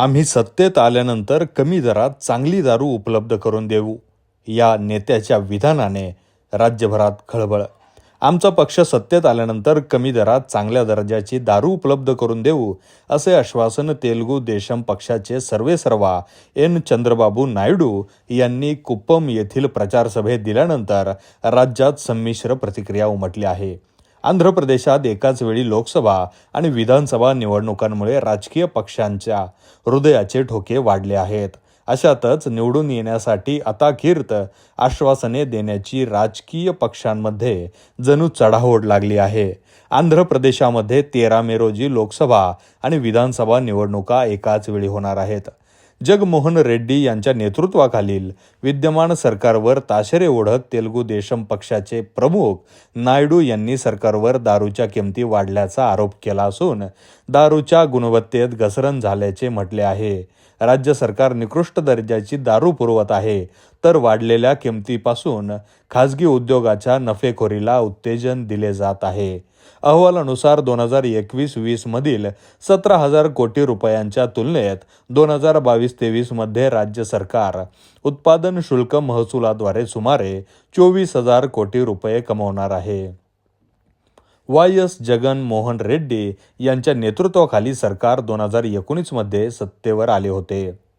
आम्ही सत्तेत आल्यानंतर कमी दरात चांगली दारू उपलब्ध करून देऊ या नेत्याच्या विधानाने राज्यभरात खळबळ. आमचा पक्ष सत्तेत आल्यानंतर कमी दरात चांगल्या दर्जाची दारू उपलब्ध करून देऊ असे आश्वासन तेलुगू देशम पक्षाचे सर्वेसर्वा एन चंद्रबाबू नायडू यांनी कुप्पम येथील प्रचारसभेत दिल्यानंतर राज्यात संमिश्र प्रतिक्रिया उमटली आहे. आंध्र प्रदेशात एकाच वेळी लोकसभा आणि विधानसभा निवडणुकांमुळे राजकीय पक्षांच्या हृदयाचे ठोके वाढले आहेत. अशातच निवडून येण्यासाठी अताकीर्त आश्वासने देण्याची राजकीय पक्षांमध्ये जणू चढाओढ लागली आहे. आंध्र प्रदेशामध्ये तेरा मे रोजी लोकसभा आणि विधानसभा निवडणुका एकाच वेळी होणार आहेत. जगमोहन रेड्डी यांच्या नेतृत्वाखालील विद्यमान सरकारवर ताशेरे ओढत तेलुगू देशम पक्षाचे प्रमुख नायडू यांनी सरकारवर दारूच्या किमती वाढल्याचा आरोप केला असून दारूच्या गुणवत्तेत घसरण झाल्याचे म्हटले आहे. राज्य सरकार निकृष्ट दर्जाची दारू पुरवत आहे तर वाढलेल्या किमतीपासून खाजगी उद्योगाच्या नफेखोरीला उत्तेजन दिले जात आहे. अहवालानुसार दोन हजार एकवीस वीसमधील सतरा हजार कोटी रुपयांच्या तुलनेत दोन हजार बावीस तेवीसमध्ये राज्य सरकार उत्पादन शुल्क महसुलाद्वारे सुमारे चोवीस हजार कोटी रुपये कमवणार आहे. वाय. एस. जगन मोहन रेड्डी यांच्या नेतृत्वाखाली सरकार दोन हजार एकोणीसमध्ये सत्तेवर आले होते.